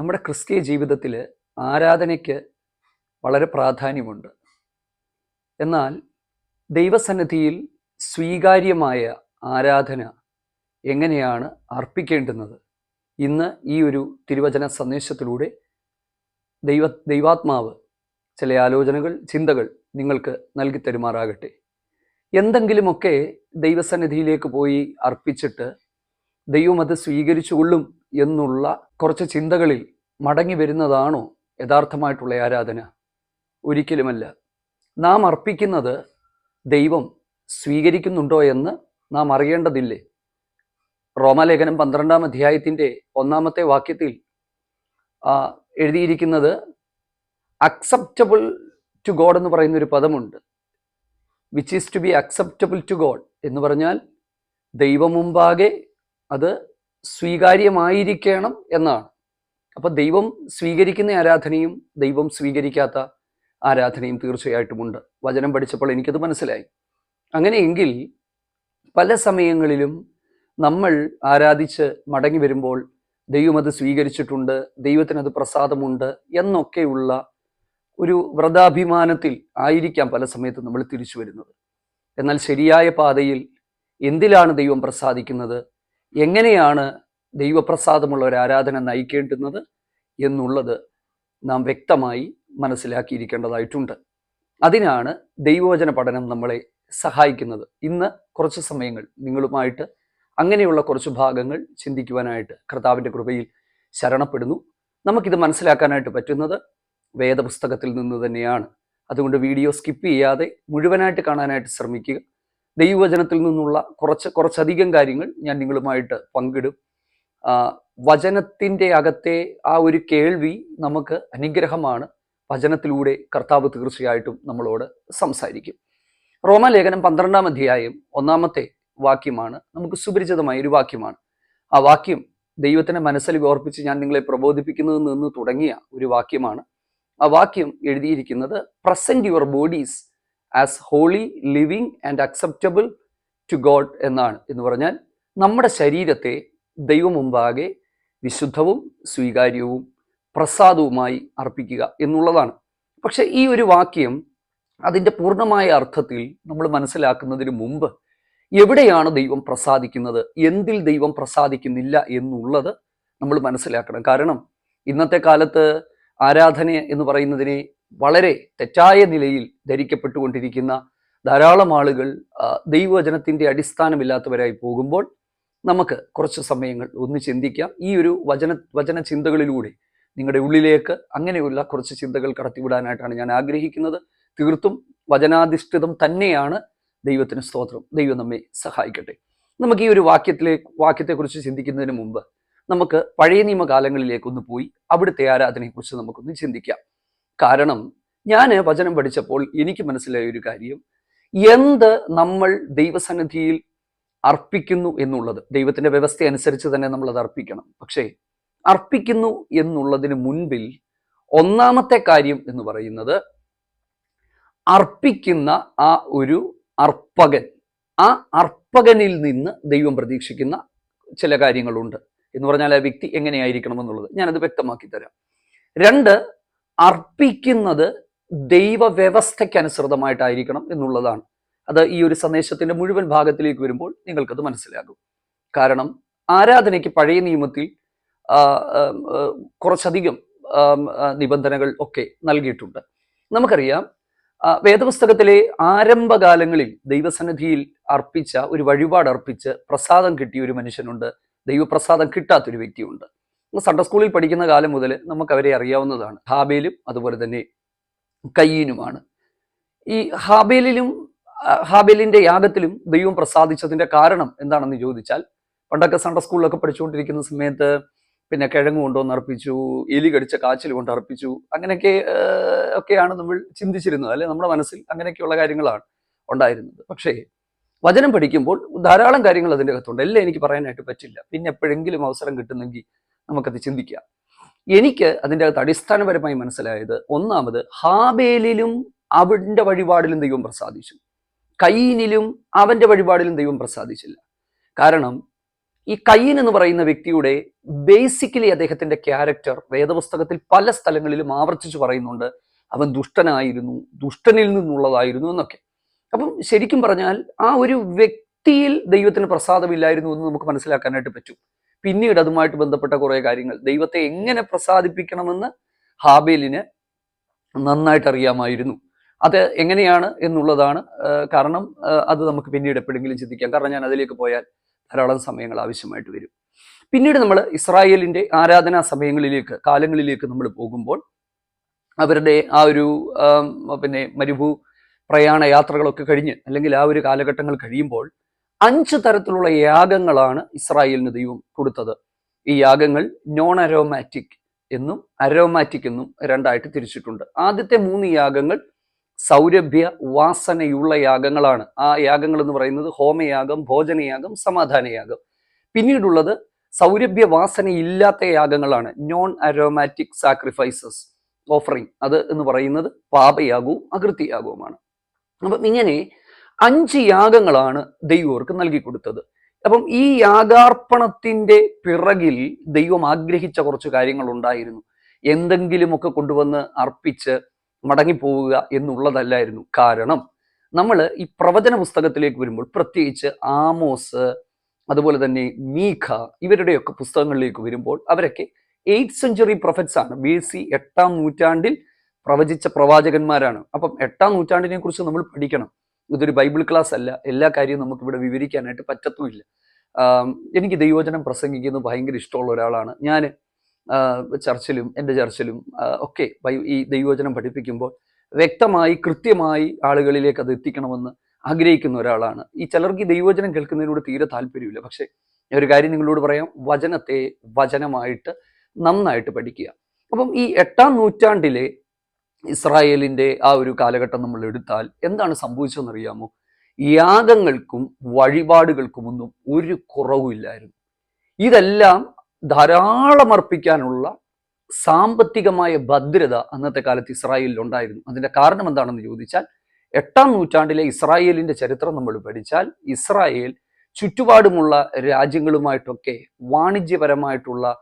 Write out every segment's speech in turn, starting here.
നമ്മുടെ ക്രിസ്തീയ ജീവിതത്തിൽ ആരാധനയ്ക്ക് വളരെ പ്രാധാന്യമുണ്ട്. എന്നാൽ ദൈവസന്നിധിയിൽ സ്വീകാര്യമായ ആരാധന എങ്ങനെയാണ് അർപ്പിക്കേണ്ടുന്നത്? ഇന്ന് ഈ ഒരു തിരുവചന സന്ദേശത്തിലൂടെ ദൈവ ദൈവാത്മാവ് ചില ആലോചനകൾ ചിന്തകൾ നിങ്ങൾക്ക് നൽകി തരുമാറാകട്ടെ. എന്തെങ്കിലുമൊക്കെ ദൈവസന്നിധിയിലേക്ക് പോയി അർപ്പിച്ചിട്ട് ദൈവം അത് സ്വീകരിച്ചുകൊള്ളും എന്നുള്ള കുറച്ച് ചിന്തകളിൽ മടങ്ങി വരുന്നതാണോ യഥാർത്ഥമായിട്ടുള്ള ആരാധന? ഒരിക്കലുമല്ല. നാം അർപ്പിക്കുന്നത് ദൈവം സ്വീകരിക്കുന്നുണ്ടോ എന്ന് നാം അറിയേണ്ടതില്ലേ? റോമാലേഖനം പന്ത്രണ്ടാം അധ്യായത്തിന്റെ ഒന്നാമത്തെ വാക്യത്തിൽ എഴുതിയിരിക്കുന്നത് അക്സെപ്റ്റബിൾ ടു ഗോഡ് എന്ന് പറയുന്ന ഒരു പദമുണ്ട്. Which is to be acceptable to God എന്ന് പറഞ്ഞാൽ ദൈവം മുമ്പാകെ അത് സ്വീകാര്യമായിരിക്കണം എന്നാണ്. അപ്പോൾ ദൈവം സ്വീകരിക്കുന്ന ആരാധനയും ദൈവം സ്വീകരിക്കാത്ത ആരാധനയും തീർച്ചയായിട്ടുമുണ്ട് വചനം പഠിച്ചപ്പോൾ എനിക്കത് മനസ്സിലായി. അങ്ങനെയെങ്കിൽ പല സമയങ്ങളിലും നമ്മൾ ആരാധിച്ച് മടങ്ങി വരുമ്പോൾ ദൈവം അത് സ്വീകരിച്ചിട്ടുണ്ട് ദൈവത്തിന് അത് പ്രസാദമുണ്ട് എന്നൊക്കെയുള്ള ഒരു വ്രതാഭിമാനത്തിൽ ആയിരിക്കാം പല സമയത്തും നമ്മൾ തിരിച്ചു വരുന്നത്. എന്നാൽ ശരിയായ പാതയിൽ എന്തിലാണ് ദൈവം പ്രസാദിക്കുന്നത്? എങ്ങനെയാണ് ദൈവപ്രസാദമുള്ള ഒരു ആരാധന നയിക്കേണ്ടുന്നത് എന്നുള്ളത് നാം വ്യക്തമായി മനസ്സിലാക്കിയിരിക്കേണ്ടതായിട്ടുണ്ട്. അതിനാണ് ദൈവവചന പഠനം നമ്മളെ സഹായിക്കുന്നത്. ഇന്ന് കുറച്ച് സമയങ്ങൾ നിങ്ങളുമായിട്ട് അങ്ങനെയുള്ള കുറച്ച് ഭാഗങ്ങൾ ചിന്തിക്കുവാനായിട്ട് കർത്താവിന്റെ കൃപയിൽ ശരണപ്പെടുന്നു. നമുക്കിത് മനസ്സിലാക്കാനായിട്ട് പറ്റുന്നത് വേദപുസ്തകത്തിൽ നിന്ന് തന്നെയാണ്. അതുകൊണ്ട് വീഡിയോ സ്കിപ്പ് ചെയ്യാതെ മുഴുവനായിട്ട് കാണാനായിട്ട് ശ്രമിക്കുക. ദൈവവചനത്തിൽ നിന്നുള്ള കുറച്ച് കുറച്ചധികം കാര്യങ്ങൾ ഞാൻ നിങ്ങളുമായിട്ട് പങ്കിടും. വചനത്തിന്റെ അകത്തെ ആ ഒരു കേൾവി നമുക്ക് അനുഗ്രഹമാണ്. വചനത്തിലൂടെ കർത്താവ് തീർച്ചയായിട്ടും നമ്മളോട് സംസാരിക്കും. റോമാലേഖനം പന്ത്രണ്ടാം അധ്യായം ഒന്നാമത്തെ വാക്യമാണ്. നമുക്ക് സുപരിചിതമായ ഒരു വാക്യമാണ്. ആ വാക്യം ദൈവത്തിന്റെ മനസ്സിൽ ഓർപ്പിച്ച് ഞാൻ നിങ്ങളെ പ്രബോധിപ്പിക്കുന്നത് നിന്ന് തുടങ്ങിയ ഒരു വാക്യമാണ്. ആ വാക്യം എഴുതിയിരിക്കുന്നത് present your bodies as holy living and acceptable to God എന്നാണ് എന്ന് പറഞ്ഞാൽ നമ്മുടെ ശരീരത്തെ ദൈവം മുമ്പാകെ വിശുദ്ധവും സ്വീകാര്യവും പ്രസാദവുമായി അർപ്പിക്കുക എന്നുള്ളതാണ്. പക്ഷെ ഈ ഒരു വാക്യം അതിന്റെ പൂർണമായ അർത്ഥത്തിൽ നമ്മൾ മനസ്സിലാക്കുന്നതിന് മുമ്പ് എവിടെയാണ് ദൈവം പ്രസാദിക്കുന്നത് എന്തിൽ ദൈവം പ്രസാദിക്കുന്നില്ല എന്നുള്ളത് നമ്മൾ മനസ്സിലാക്കണം. കാരണം ഇന്നത്തെ കാലത്ത് ആരാധന എന്ന് പറയുന്നതിനെ വളരെ തെറ്റായ നിലയിൽ ധരിക്കപ്പെട്ടുകൊണ്ടിരിക്കുന്ന ധാരാളം ആളുകൾ ദൈവവചനത്തിന്റെ അടിസ്ഥാനമില്ലാത്തവരായി പോകുമ്പോൾ നമുക്ക് കുറച്ച് സമയങ്ങൾ ഒന്ന് ചിന്തിക്കാം. ഈ ഒരു വചന വചന ചിന്തകളിലൂടെ നിങ്ങളുടെ ഉള്ളിലേക്ക് അങ്ങനെയുള്ള കുറച്ച് ചിന്തകൾ കടത്തിവിടാനായിട്ടാണ് ഞാൻ ആഗ്രഹിക്കുന്നത്. തീർത്തും വചനാധിഷ്ഠിതം തന്നെയാണ് ദൈവത്തിന് സ്തോത്രം. ദൈവം നമ്മെ സഹായിക്കട്ടെ. നമുക്ക് ഈ ഒരു വാക്യത്തിലെ വാക്യത്തെക്കുറിച്ച് ചിന്തിക്കുന്നതിന് മുമ്പ് നമുക്ക് പഴയ നിയമകാലങ്ങളിലേക്കൊന്ന് പോയി അവിടുത്തെ ആരാധനയെക്കുറിച്ച് നമുക്കൊന്ന് ചിന്തിക്കാം. കാരണം ഞാൻ വചനം പഠിച്ചപ്പോൾ എനിക്ക് മനസ്സിലായ ഒരു കാര്യം. എന്ത് നമ്മൾ ദൈവസന്നിധിയിൽ അർപ്പിക്കുന്നു എന്നുള്ളത് ദൈവത്തിന്റെ വ്യവസ്ഥ അനുസരിച്ച് തന്നെ നമ്മൾ അത് അർപ്പിക്കണം. പക്ഷേ അർപ്പിക്കുന്നു എന്നുള്ളതിന് മുൻപിൽ ഒന്നാമത്തെ കാര്യം എന്ന് പറയുന്നത് അർപ്പിക്കുന്ന ആ ഒരു അർപ്പകൻ ആ അർപ്പകനിൽ നിന്ന് ദൈവം പ്രതീക്ഷിക്കുന്ന ചില കാര്യങ്ങളുണ്ട്. എന്ന് പറഞ്ഞാൽ ആ വ്യക്തി എങ്ങനെയായിരിക്കണം എന്നുള്ളത് ഞാനത് വ്യക്തമാക്കി തരാം. രണ്ട് അർപ്പിക്കുന്നത് ദൈവ വ്യവസ്ഥയ്ക്ക് അനുസൃതമായിട്ടായിരിക്കണം എന്നുള്ളതാണ്. അത് ഈ ഒരു സന്ദേശത്തിന്റെ മുഴുവൻ ഭാഗത്തിലേക്ക് വരുമ്പോൾ നിങ്ങൾക്കത് മനസ്സിലാകും. കാരണം ആരാധനയ്ക്ക് പഴയ നിയമത്തിൽ കുറച്ചധികം നിബന്ധനകൾ ഒക്കെ നൽകിയിട്ടുണ്ട്. നമുക്കറിയാം വേദപുസ്തകത്തിലെ ആരംഭകാലങ്ങളിൽ ദൈവസന്നിധിയിൽ അർപ്പിച്ച ഒരു വഴിപാട് അർപ്പിച്ച് പ്രസാദം കിട്ടിയ ഒരു മനുഷ്യനുണ്ട്. ദൈവപ്രസാദം കിട്ടാത്തൊരു വ്യക്തിയുണ്ട്. സൺഡേ സ്കൂളിൽ പഠിക്കുന്ന കാലം മുതൽ നമുക്ക് അവരെ അറിയാവുന്നതാണ്. ഹാബേലും അതുപോലെ തന്നെ കയ്യീനുമാണ് ഈ ഹാബേലിലും ഹാബേലിന്റെ യാഗത്തിലും ദൈവം പ്രസാദിച്ചതിന്റെ കാരണം എന്താണെന്ന് ചോദിച്ചാൽ പണ്ടൊക്കെ സണ്ടർ സ്കൂളിലൊക്കെ പഠിച്ചുകൊണ്ടിരിക്കുന്ന സമയത്ത് പിന്നെ കിഴങ്ങ് കൊണ്ടുവന്ന് അർപ്പിച്ചു എലി കടിച്ച കാച്ചിൽ കൊണ്ട് അർപ്പിച്ചു അങ്ങനെയൊക്കെ ഒക്കെയാണ് നമ്മൾ ചിന്തിച്ചിരുന്നത്. അല്ലെ നമ്മുടെ മനസ്സിൽ അങ്ങനെയൊക്കെയുള്ള കാര്യങ്ങളാണ് ഉണ്ടായിരുന്നത്. പക്ഷേ വചനം പഠിക്കുമ്പോൾ ധാരാളം കാര്യങ്ങൾ അതിന്റെ അകത്തുണ്ട്. എല്ലാം എനിക്ക് പറയാനായിട്ട് പറ്റില്ല. പിന്നെ എപ്പോഴെങ്കിലും അവസരം കിട്ടുന്നെങ്കിൽ നമുക്കത് ചിന്തിക്കാം. എനിക്ക് അതിന്റെ അകത്ത് അടിസ്ഥാനപരമായി മനസ്സിലായത് ഒന്നാമത് ഹാബേലിലും അവന്റെ വഴിപാടിലും ദൈവം പ്രസാദിച്ചു. കയ്യനിലും അവന്റെ വഴിപാടിലും ദൈവം പ്രസാദിച്ചില്ല. കാരണം ഈ കയ്യൻ എന്ന് പറയുന്ന വ്യക്തിയുടെ ബേസിക്കലി അദ്ദേഹത്തിന്റെ ക്യാരക്ടർ വേദപുസ്തകത്തിൽ പല സ്ഥലങ്ങളിലും ആവർത്തിച്ചു പറയുന്നുണ്ട് അവൻ ദുഷ്ടനായിരുന്നു ദുഷ്ടനിൽ നിന്നുള്ളതായിരുന്നു എന്നൊക്കെ. അപ്പം ശരിക്കും പറഞ്ഞാൽ ആ ഒരു വ്യക്തിയിൽ ദൈവത്തിന് പ്രസാദമില്ലായിരുന്നു എന്ന് നമുക്ക് മനസ്സിലാക്കാനായിട്ട് പറ്റും. പിന്നീട് അതുമായിട്ട് ബന്ധപ്പെട്ട കുറെ കാര്യങ്ങൾ. ദൈവത്തെ എങ്ങനെ പ്രസാദിപ്പിക്കണമെന്ന് ഹാബേലിന് നന്നായിട്ട് അറിയാമായിരുന്നു. അത് എങ്ങനെയാണ് എന്നുള്ളതാണ് കാരണം അത് നമുക്ക് പിന്നീട് എപ്പോഴെങ്കിലും ചിന്തിക്കാം. കാരണം ഞാൻ അതിലേക്ക് പോയാൽ ധാരാളം സമയങ്ങൾ ആവശ്യമായിട്ട് വരും. പിന്നീട് നമ്മൾ ഇസ്രായേലിന്റെ ആരാധനാ സമയങ്ങളിലേക്ക് കാലങ്ങളിലേക്ക് നമ്മൾ പോകുമ്പോൾ അവരുടെ ആ ഒരു പിന്നെ മരുഭൂ പ്രയാണ യാത്രകളൊക്കെ കഴിഞ്ഞ് അല്ലെങ്കിൽ ആ ഒരു കാലഘട്ടങ്ങൾ കഴിയുമ്പോൾ അഞ്ച് തരത്തിലുള്ള യാഗങ്ങളാണ് ഇസ്രായേലിന് ദൈവം കൊടുത്തത്. ഈ യാഗങ്ങൾ നോൺ അരോമാറ്റിക് എന്നും അരോമാറ്റിക് എന്നും രണ്ടായിട്ട് തിരിച്ചിട്ടുണ്ട്. ആദ്യത്തെ മൂന്ന് യാഗങ്ങൾ സൗരഭ്യ വാസനയുള്ള യാഗങ്ങളാണ്. ആ യാഗങ്ങൾ എന്ന് പറയുന്നത് ഹോമയാഗം ഭോജനയാഗം സമാധാനയാഗം. പിന്നീടുള്ളത് സൗരഭ്യ വാസനയില്ലാത്ത യാഗങ്ങളാണ്. നോൺ അരോമാറ്റിക് സാക്രിഫൈസസ് ഓഫറിങ് അത് എന്ന് പറയുന്നത് പാപയാഗവും അകൃത്യയാഗവുമാണ്. അപ്പം ഇങ്ങനെ അഞ്ച് യാഗങ്ങളാണ് ദൈവർക്ക് നൽകി കൊടുത്തത്. അപ്പം ഈ യാഗാർപ്പണത്തിന്റെ പിറകിൽ ദൈവം ആഗ്രഹിച്ച കുറച്ച് കാര്യങ്ങൾ ഉണ്ടായിരുന്നു എന്തെങ്കിലുമൊക്കെ കൊണ്ടുവന്ന് അർപ്പിച്ച് മടങ്ങിപ്പോവുക എന്നുള്ളതല്ലായിരുന്നു. കാരണം നമ്മൾ ഈ പ്രവചന പുസ്തകത്തിലേക്ക് വരുമ്പോൾ പ്രത്യേകിച്ച് ആമോസ് അതുപോലെ തന്നെ മീഖ ഇവരുടെയൊക്കെ പുസ്തകങ്ങളിലേക്ക് വരുമ്പോൾ അവരൊക്കെ എയ്റ്റ് സെഞ്ചുറി പ്രൊഫറ്റ്സ് ആണ്. ബി സി എട്ടാം നൂറ്റാണ്ടിൽ പ്രവചിച്ച പ്രവാചകന്മാരാണ്. അപ്പം എട്ടാം നൂറ്റാണ്ടിനെ കുറിച്ച് നമ്മൾ പഠിക്കണം. ഇതൊരു ബൈബിൾ ക്ലാസ് അല്ല. എല്ലാ കാര്യവും നമുക്കിവിടെ വിവരിക്കാനായിട്ട് പറ്റത്തുമില്ല. എനിക്ക് ദൈവചനം പ്രസംഗിക്കുന്നത് ഭയങ്കര ഇഷ്ടമുള്ള ഒരാളാണ്. ഞാൻ ചർച്ചിലും എന്റെ ചർച്ചിലും ഒക്കെ ഈ ദൈവവചനം പഠിപ്പിക്കുമ്പോൾ വ്യക്തമായി കൃത്യമായി ആളുകളിലേക്ക് അത് എത്തിക്കണമെന്ന് ആഗ്രഹിക്കുന്ന ഒരാളാണ്. ഈ ചിലർക്ക് ഈ ദൈവവചനം കേൾക്കുന്നതിനോട് തീരെ താല്പര്യമില്ല. പക്ഷേ ഒരു കാര്യം നിങ്ങളോട് പറയാം. വചനത്തെ വചനമായിട്ട് നന്നായിട്ട് പഠിക്കുക. അപ്പം ഈ എട്ടാം നൂറ്റാണ്ടിലെ ഇസ്രായേലിന്റെ ആ ഒരു കാലഘട്ടം നമ്മൾ എടുത്താൽ എന്താണ് സംഭവിച്ചതെന്നറിയാമോ? യാഗങ്ങൾക്കും വഴിപാടുകൾക്കും ഒന്നും ഒരു കുറവുമില്ലായിരുന്നു. ഇതെല്ലാം ധാരാളം അർപ്പിക്കാനുള്ള സാമ്പത്തികമായ ഭദ്രത അന്നത്തെ കാലത്ത് ഇസ്രായേലിൽ ഉണ്ടായിരുന്നു അതിന്റെ കാരണം എന്താണെന്ന് ചോദിച്ചാൽ എട്ടാം നൂറ്റാണ്ടിലെ ഇസ്രായേലിന്റെ ചരിത്രം നമ്മൾ പഠിച്ചാൽ ഇസ്രായേൽ ചുറ്റുപാടുമുള്ള രാജ്യങ്ങളുമായിട്ടൊക്കെ വാണിജ്യപരമായിട്ടുള്ള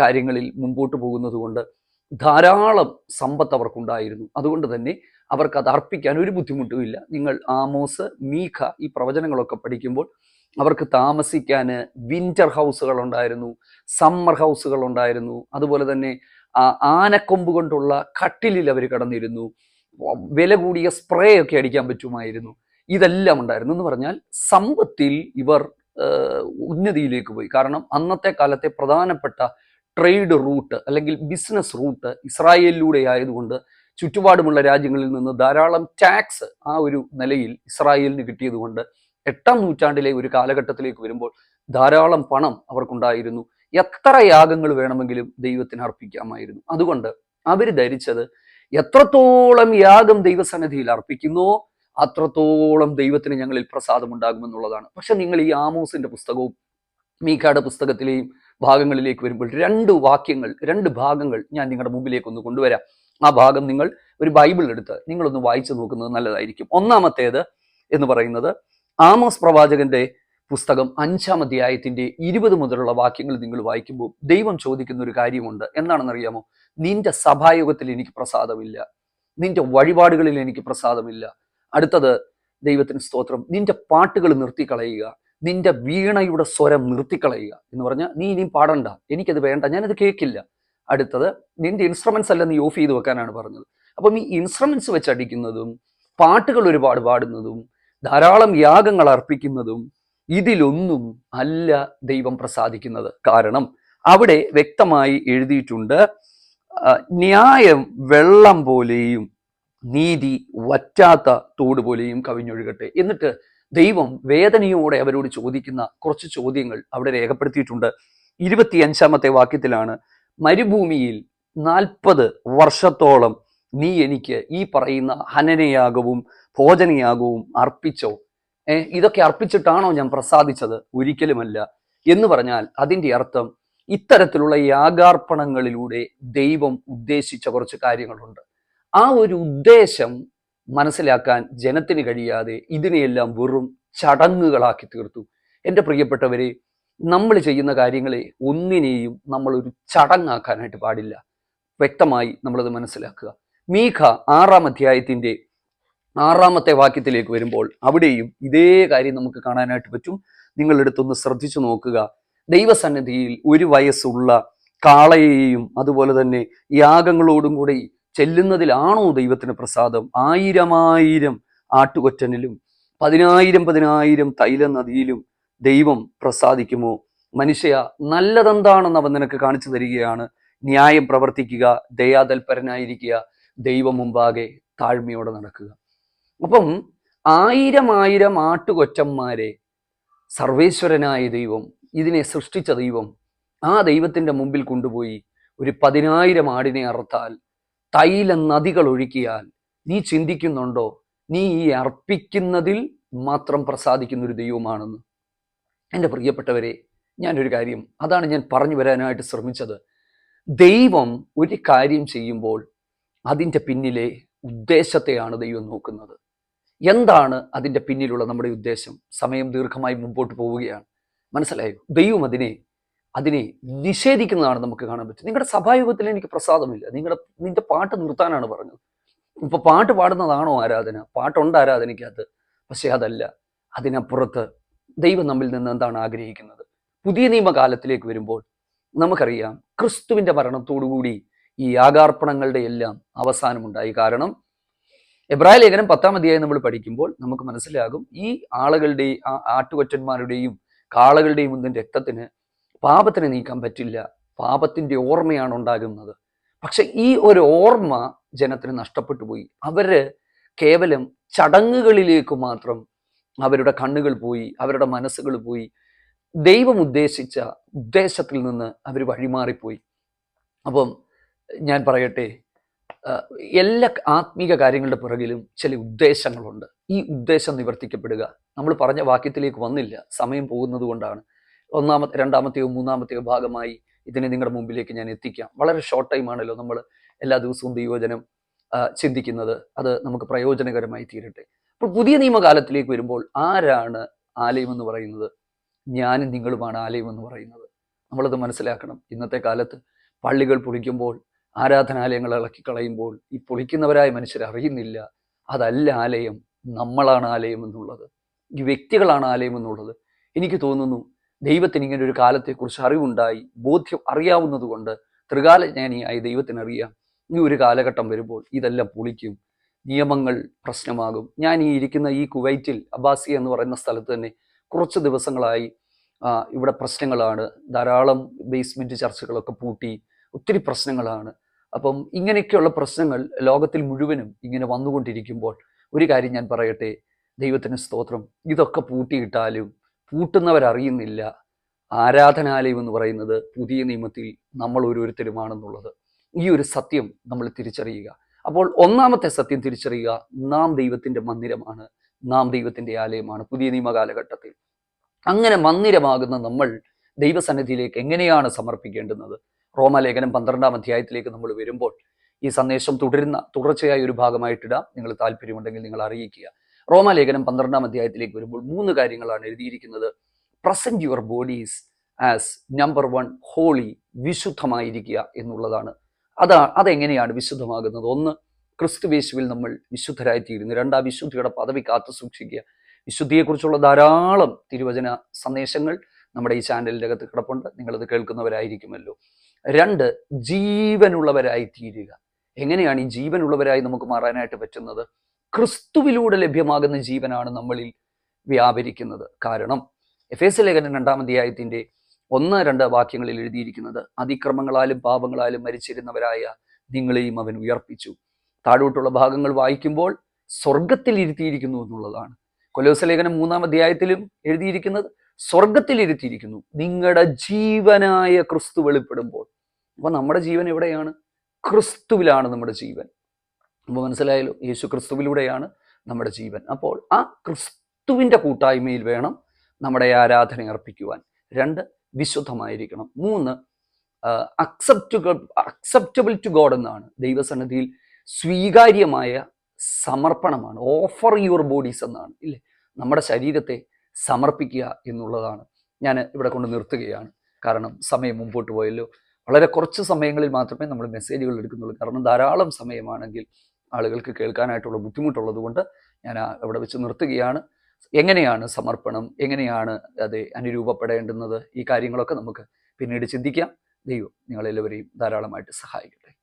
കാര്യങ്ങളിൽ മുമ്പോട്ട് പോകുന്നത് കൊണ്ട് ധാരാളം സമ്പത്ത് അവർക്കുണ്ടായിരുന്നു. അതുകൊണ്ട് തന്നെ അവർക്ക് അത് അർപ്പിക്കാൻ ഒരു ബുദ്ധിമുട്ടുമില്ല നിങ്ങൾ ആമോസ് മീഖ ഈ പ്രവചനങ്ങളൊക്കെ പഠിക്കുമ്പോൾ അവർക്ക് താമസിക്കാൻ വിന്റർ ഹൗസുകൾ ഉണ്ടായിരുന്നു സമ്മർ ഹൗസുകൾ ഉണ്ടായിരുന്നു അതുപോലെ തന്നെ ആനക്കൊമ്പ് കൊണ്ടുള്ള കട്ടിലിൽ അവർ കടന്നിരുന്നു. വില കൂടിയ സ്പ്രേ ഒക്കെ അടിക്കാൻ പറ്റുമായിരുന്നു. ഇതെല്ലാം ഉണ്ടായിരുന്നു. എന്ന് പറഞ്ഞാൽ സമ്പത്തിൽ ഇവർ ഉന്നതിയിലേക്ക് പോയി. കാരണം അന്നത്തെ കാലത്തെ പ്രധാനപ്പെട്ട ട്രേഡ് റൂട്ട് അല്ലെങ്കിൽ ബിസിനസ് റൂട്ട് ഇസ്രായേലിലൂടെ ആയതുകൊണ്ട് ചുറ്റുപാടുമുള്ള രാജ്യങ്ങളിൽ നിന്ന് ധാരാളം ടാക്സ് ആ ഒരു നിലയിൽ ഇസ്രായേലിന് കിട്ടിയതുകൊണ്ട് എട്ടാം നൂറ്റാണ്ടിലെ ഒരു കാലഘട്ടത്തിലേക്ക് വരുമ്പോൾ ധാരാളം പണം അവർക്കുണ്ടായിരുന്നു. എത്ര യാഗങ്ങൾ വേണമെങ്കിലും ദൈവത്തിന് അർപ്പിക്കാമായിരുന്നു. അതുകൊണ്ട് അവർ ധരിച്ചത് എത്രത്തോളം യാഗം ദൈവസന്നിധിയിൽ അർപ്പിക്കുന്നുവോ അത്രത്തോളം ദൈവത്തിന് ഞങ്ങളിൽ പ്രസാദമുണ്ടാകുമെന്നുള്ളതാണ്. പക്ഷെ നിങ്ങൾ ഈ ആമോസിന്റെ പുസ്തകവും മീഖയുടെ പുസ്തകത്തിലെയും ഭാഗങ്ങളിലേക്ക് വരുമ്പോൾ രണ്ട് വാക്യങ്ങൾ രണ്ട് ഭാഗങ്ങൾ ഞാൻ നിങ്ങളുടെ മുമ്പിലേക്ക് ഒന്ന് കൊണ്ടുവരാം. ആ ഭാഗം നിങ്ങൾ ഒരു ബൈബിൾ എടുത്ത് നിങ്ങളൊന്ന് വായിച്ചു നോക്കുന്നത് നല്ലതായിരിക്കും. ഒന്നാമത്തേത് എന്ന് പറയുന്നത് ആമോസ് പ്രവാചകന്റെ പുസ്തകം അഞ്ചാം അധ്യായത്തിന്റെ ഇരുപത് മുതലുള്ള വാക്യങ്ങൾ നിങ്ങൾ വായിക്കുമ്പോൾ ദൈവം ചോദിക്കുന്ന ഒരു കാര്യമുണ്ട്. എന്താണെന്നറിയാമോ? നിന്റെ സഭായോഗത്തിൽ എനിക്ക് പ്രസാദമില്ല. നിന്റെ വഴിപാടുകളിൽ എനിക്ക് പ്രസാദമില്ല. അടുത്തത് ദൈവത്തിന് സ്തോത്രം. നിന്റെ പാട്ടുകൾ നിർത്തിക്കളയുക. നിന്റെ വീണയുടെ സ്വരം നിർത്തിക്കളയുക എന്ന് പറഞ്ഞാൽ നീ ഇനിയും പാടണ്ട. എനിക്കത് വേണ്ട. ഞാനത് കേൾക്കില്ല അടുത്തത് നിന്റെ ഇൻസ്ട്രുമെന്റ്സ് അല്ല നീ ഓഫ് ചെയ്ത് വെക്കാനാണ് പറഞ്ഞത്. അപ്പം ഈ ഇൻസ്ട്രുമെന്റ്സ് വെച്ച് അടിക്കുന്നതും പാട്ടുകൾ ഒരുപാട് പാടുന്നതും ധാരാളം യാഗങ്ങൾ അർപ്പിക്കുന്നതും ഇതിലൊന്നും അല്ല ദൈവം പ്രസാദിക്കുന്നത്. കാരണം അവിടെ വ്യക്തമായി എഴുതിയിട്ടുണ്ട് ന്യായം വെള്ളം പോലെയും നീതി വറ്റാത്ത തോട് പോലെയും കവിഞ്ഞൊഴുകട്ടെ. എന്നിട്ട് ദൈവം വേദനയോടെ അവരോട് ചോദിക്കുന്ന കുറച്ച് ചോദ്യങ്ങൾ അവിടെ രേഖപ്പെടുത്തിയിട്ടുണ്ട്. ഇരുപത്തിയഞ്ചാമത്തെ വാക്യത്തിലാണ് മരുഭൂമിയിൽ നാൽപ്പത് വർഷത്തോളം നീ എനിക്ക് ഈ പറയുന്ന ഹനനയാകവും ഭോജനയാകവും അർപ്പിച്ചോ? ഏ ഇതൊക്കെ അർപ്പിച്ചിട്ടാണോ ഞാൻ പ്രസാദിച്ചത്? ഒരിക്കലുമല്ല. എന്ന് പറഞ്ഞാൽ അതിന്റെ അർത്ഥം ഇത്തരത്തിലുള്ള യാഗാർപ്പണങ്ങളിലൂടെ ദൈവം ഉദ്ദേശിച്ച കുറച്ച് കാര്യങ്ങളുണ്ട്. ആ ഒരു ഉദ്ദേശം മനസ്സിലാക്കാൻ ജനത്തിന് കഴിയാതെ ഇതിനെയെല്ലാം വെറും ചടങ്ങുകളാക്കി തീർത്തു. എന്റെ പ്രിയപ്പെട്ടവരെ നമ്മൾ ചെയ്യുന്ന കാര്യങ്ങളെ ഒന്നിനെയും നമ്മൾ ഒരു ചടങ്ങാക്കാനായിട്ട് പാടില്ല. വ്യക്തമായി നമ്മളത് മനസ്സിലാക്കുക. മീഖ ആറാം അധ്യായത്തിന്റെ ആറാമത്തെ വാക്യത്തിലേക്ക് വരുമ്പോൾ അവിടെയും ഇതേ കാര്യം നമുക്ക് കാണാനായിട്ട് പറ്റും. നിങ്ങളെടുത്തൊന്ന് ശ്രദ്ധിച്ചു നോക്കുക. ദൈവസന്നിധിയിൽ ഒരു വയസ്സുള്ള കാളയെയും അതുപോലെ തന്നെ യാഗങ്ങളോടും കൂടി ചെല്ലുന്നതിലാണോ ദൈവത്തിന് പ്രസാദം? ആയിരമായിരം ആട്ടുകൊറ്റനിലും പതിനായിരം പതിനായിരം തൈല നദിയിലും ദൈവം പ്രസാദിക്കുമോ? മനുഷ്യ നല്ലതെന്താണെന്ന് അവൻ നിനക്ക് കാണിച്ചു തരികയാണ്. ന്യായം പ്രവർത്തിക്കുക ദയാതൽപരനായിരിക്കുക ദൈവം മുമ്പാകെ താഴ്മയോടെ നടക്കുക. അപ്പം ആയിരം ആയിരം ആട്ടുകൊറ്റന്മാരെ സർവേശ്വരനായ ദൈവം ഇതിനെ സൃഷ്ടിച്ച ദൈവം ആ ദൈവത്തിന്റെ മുമ്പിൽ കൊണ്ടുപോയി ഒരു പതിനായിരം ആടിനെ അറുത്താൽ തൈല നദികൾ ഒഴുക്കിയാൽ നീ ചിന്തിക്കുന്നുണ്ടോ? നീ ഈ അർപ്പിക്കുന്നതിൽ മാത്രം പ്രസാദിക്കുന്ന ഒരു ദൈവമാണെന്ന്. എന്റെ പ്രിയപ്പെട്ടവരെ ഞാനൊരു കാര്യം അതാണ് ഞാൻ പറഞ്ഞു വരാനായിട്ട് ശ്രമിച്ചത്. ദൈവം ഒരു കാര്യം ചെയ്യുമ്പോൾ അതിന്റെ പിന്നിലെ ഉദ്ദേശത്തെയാണ് ദൈവം നോക്കുന്നത്. എന്താണ് അതിന്റെ പിന്നിലുള്ള നമ്മുടെ ഉദ്ദേശം? സമയം ദീർഘമായി മുമ്പോട്ട് പോവുകയാണ്. മനസ്സിലായോ? ദൈവം അതിനെ അതിനെ നിഷേധിക്കുന്നതാണ് നമുക്ക് കാണാൻ പറ്റും നിങ്ങളുടെ സഭായുഗത്തിൽ എനിക്ക് പ്രസാദമില്ല. നിങ്ങളുടെ നിന്റെ പാട്ട് നിർത്താനാണ് പറഞ്ഞത്. ഇപ്പൊ പാട്ട് പാടുന്നതാണോ ആരാധന? പാട്ടുണ്ട് ആരാധനയ്ക്കകത്ത്. പക്ഷെ അതല്ല. അതിനപ്പുറത്ത് ദൈവം നമ്മിൽ നിന്ന് എന്താണ് ആഗ്രഹിക്കുന്നത്? പുതിയ നിയമകാലത്തിലേക്ക് വരുമ്പോൾ നമുക്കറിയാം ക്രിസ്തുവിന്റെ ഭരണത്തോടുകൂടി ഈ യാഗാർപ്പണങ്ങളുടെ എല്ലാം അവസാനമുണ്ടായി. കാരണം എബ്രായ ലേഖനം പത്താം അധ്യായം നമ്മൾ പഠിക്കുമ്പോൾ നമുക്ക് മനസ്സിലാകും ഈ ആളുകളുടെ ആ- ആട്ടുകൊറ്റന്മാരുടെയും കാളകളുടെയും ഒന്നും രക്തത്തിന് പാപത്തിന് നീക്കാൻ പറ്റില്ല. പാപത്തിന്റെ ഓർമ്മയാണ് ഉണ്ടാകുന്നത്. പക്ഷെ ഈ ഒരു ഓർമ്മ ജനത്തിന് നഷ്ടപ്പെട്ടു പോയി. അവർ കേവലം ചടങ്ങുകളിലേക്ക് മാത്രം അവരുടെ കണ്ണുകൾ പോയി അവരുടെ മനസ്സുകൾ പോയി. ദൈവം ഉദ്ദേശിച്ച ഉദ്ദേശത്തിൽ നിന്ന് അവർ വഴിമാറിപ്പോയി. അപ്പം ഞാൻ പറയട്ടെ എല്ലാ ആത്മീക കാര്യങ്ങളുടെ പുറകിലും ചില ഉദ്ദേശങ്ങളുണ്ട്. ഈ ഉദ്ദേശം നിവർത്തിക്കപ്പെടുക. നമ്മൾ പറഞ്ഞ വാക്യത്തിലേക്ക് വന്നില്ല. സമയം പോകുന്നത് കൊണ്ടാണ്. ഒന്നാമത്തെ രണ്ടാമത്തെയോ മൂന്നാമത്തെയോ ഭാഗമായി ഇതിനെ നിങ്ങളുടെ മുമ്പിലേക്ക് ഞാൻ എത്തിക്കാം. വളരെ ഷോർട്ട് ടൈം ആണല്ലോ നമ്മൾ എല്ലാ ദിവസവും ദൈവജനം ചിന്തിക്കുന്നത്. അത് നമുക്ക് പ്രയോജനകരമായി തീരട്ടെ. അപ്പോൾ പുതിയ നിയമകാലത്തിലേക്ക് വരുമ്പോൾ ആരാണ് ആലയം എന്ന് പറയുന്നത്? ഞാനും നിങ്ങളുമാണ് ആലയം എന്ന് പറയുന്നത്. നമ്മളത് മനസ്സിലാക്കണം. ഇന്നത്തെ കാലത്ത് പള്ളികൾ പൊളിക്കുമ്പോൾ ആരാധനാലയങ്ങൾ ഇളക്കി കളയുമ്പോൾ ഈ പൊളിക്കുന്നവരായ മനുഷ്യർ അറിയുന്നില്ല. അതല്ല ആലയം. നമ്മളാണ് ആലയം എന്നുള്ളത്. ഈ വ്യക്തികളാണ് ആലയം എന്നുള്ളത്. എനിക്ക് തോന്നുന്നു ദൈവത്തിന് ഇങ്ങനെ ഒരു കാലത്തെക്കുറിച്ച് അറിവുണ്ടായി ബോധ്യം അറിയാവുന്നത് കൊണ്ട് ത്രികാലജ്ഞാനിയായ ദൈവത്തിനറിയാം ഈ ഒരു കാലഘട്ടം വരുമ്പോൾ ഇതെല്ലാം പൊളിക്കും നിയമങ്ങൾ പ്രശ്നമാകും. ഞാൻ ഈ ഇരിക്കുന്ന ഈ കുവൈറ്റിൽ അബാസി എന്ന് പറയുന്ന സ്ഥലത്ത് തന്നെ കുറച്ച് ദിവസങ്ങളായി ഇവിടെ പ്രശ്നങ്ങളാണ്. ധാരാളം ബേസ്മെന്റ് ചർച്ചകളൊക്കെ പൂട്ടി ഒത്തിരി പ്രശ്നങ്ങളാണ്. അപ്പം ഇങ്ങനെയൊക്കെയുള്ള പ്രശ്നങ്ങൾ ലോകത്തിൽ മുഴുവനും ഇങ്ങനെ വന്നുകൊണ്ടിരിക്കുമ്പോൾ ഒരു കാര്യം ഞാൻ പറയട്ടെ ദൈവത്തിന് സ്തോത്രം. ഇതൊക്കെ പൂട്ടിയിട്ടാലും പൂട്ടുന്നവരറിയുന്നില്ല. ആരാധനാലയം എന്ന് പറയുന്നത് പുതിയ നിയമത്തിൽ നമ്മൾ ഓരോരുത്തരുമാണെന്നുള്ളത്. ഈ ഒരു സത്യം നമ്മൾ തിരിച്ചറിയുക. അപ്പോൾ ഒന്നാമത്തെ സത്യം തിരിച്ചറിയുക നാം ദൈവത്തിന്റെ മന്ദിരമാണ്. നാം ദൈവത്തിന്റെ ആലയമാണ് പുതിയ നിയമ കാലഘട്ടത്തിൽ അങ്ങനെ മന്ദിരമാകുന്ന നമ്മൾ ദൈവസന്നിധിയിലേക്ക് എങ്ങനെയാണ് സമർപ്പിക്കേണ്ടുന്നത്? റോമാലേഖനം പന്ത്രണ്ടാം അധ്യായത്തിലേക്ക് നമ്മൾ വരുമ്പോൾ ഈ സന്ദേശം തുടരുന്ന തുടർച്ചയായ ഒരു ഭാഗമായിട്ടിടാം നിങ്ങൾ താല്പര്യമുണ്ടെങ്കിൽ നിങ്ങൾ അറിയിക്കുക. റോമാലേഖനം പന്ത്രണ്ടാം അധ്യായത്തിലേക്ക് വരുമ്പോൾ മൂന്ന് കാര്യങ്ങളാണ് എഴുതിയിരിക്കുന്നത്. Present your bodies as number one holy വിശുദ്ധമായിരിക്കുക എന്നുള്ളതാണ്. അതാ അതെങ്ങനെയാണ് വിശുദ്ധമാകുന്നത്? ഒന്ന് ക്രിസ്തുവേശുവിൽ നമ്മൾ വിശുദ്ധരായിത്തീരുന്നു. രണ്ട് വിശുദ്ധിയുടെ പദവി കാത്തു സൂക്ഷിക്കുക. വിശുദ്ധിയെക്കുറിച്ചുള്ള ധാരാളം തിരുവചന സന്ദേശങ്ങൾ നമ്മുടെ ഈ ചാനലിന്റെ അകത്ത് കിടപ്പുണ്ട്. നിങ്ങളത് കേൾക്കുന്നവരായിരിക്കുമല്ലോ. രണ്ട് ജീവനുള്ളവരായി തീരുക എങ്ങനെയാണ് ഈ ജീവനുള്ളവരായി നമുക്ക് മാറാനായിട്ട് പറ്റുന്നത്? ക്രിസ്തുവിലൂടെ ലഭ്യമാകുന്ന ജീവനാണ് നമ്മളിൽ വ്യാപരിക്കുന്നത്. കാരണം എഫ് എസ് ലേഖനം രണ്ടാം അധ്യായത്തിന്റെ ഒന്ന് രണ്ട് വാക്യങ്ങളിൽ എഴുതിയിരിക്കുന്നത് അതിക്രമങ്ങളാലും പാപങ്ങളാലും മരിച്ചിരുന്നവരായ നിങ്ങളെയും അവൻ ഉയർപ്പിച്ചു. താഴോട്ടുള്ള ഭാഗങ്ങൾ വായിക്കുമ്പോൾ സ്വർഗത്തിൽ ഇരുത്തിയിരിക്കുന്നു എന്നുള്ളതാണ്. കൊലോസ ലേഖനം മൂന്നാം അധ്യായത്തിലും എഴുതിയിരിക്കുന്നത് സ്വർഗത്തിൽ ഇരുത്തിയിരിക്കുന്നു. നിങ്ങളുടെ ജീവനായ ക്രിസ്തു വെളിപ്പെടുമ്പോൾ. അപ്പൊ നമ്മുടെ ജീവൻ എവിടെയാണ്? ക്രിസ്തുവിലാണ് നമ്മുടെ ജീവൻ. അപ്പോൾ മനസ്സിലായല്ലോ? യേശു ക്രിസ്തുവിലൂടെയാണ് നമ്മുടെ ജീവൻ. അപ്പോൾ ആ ക്രിസ്തുവിന്റെ കൂട്ടായ്മയിൽ വേണം നമ്മുടെ ആരാധന അർപ്പിക്കുവാൻ. രണ്ട് വിശുദ്ധമായിരിക്കണം. മൂന്ന് അക്സെപ്റ്റുകൾ അക്സെപ്റ്റബിൾ ടു ഗോഡ് എന്നാണ്. ദൈവസന്നിധിയിൽ സ്വീകാര്യമായ സമർപ്പണമാണ്. ഓഫർ യുവർ ബോഡീസ് എന്നാണ്. ഇല്ലേ? നമ്മുടെ ശരീരത്തെ സമർപ്പിക്കുക എന്നുള്ളതാണ്. ഞാൻ ഇവിടെ കൊണ്ട് നിർത്തുകയാണ്. കാരണം സമയം മുമ്പോട്ട് പോയല്ലോ. വളരെ കുറച്ച് സമയങ്ങളിൽ മാത്രമേ നമ്മൾ മെസ്സേജുകൾ എടുക്കുന്നുള്ളൂ. കാരണം ധാരാളം സമയമാണെങ്കിൽ ആളുകൾക്ക് കേൾക്കാനായിട്ടുള്ള ബുദ്ധിമുട്ടുള്ളത് കൊണ്ട് ഞാൻ അവിടെ വെച്ച് നിർത്തുകയാണ്. എങ്ങനെയാണ് സമർപ്പണം? എങ്ങനെയാണ് അത് അനുരൂപപ്പെടേണ്ടുന്നത്? ഈ കാര്യങ്ങളൊക്കെ നമുക്ക് പിന്നീട് ചിന്തിക്കാം. ദൈവം നിങ്ങളെല്ലാവരെയും ധാരാളമായിട്ട് സഹായിക്കട്ടെ.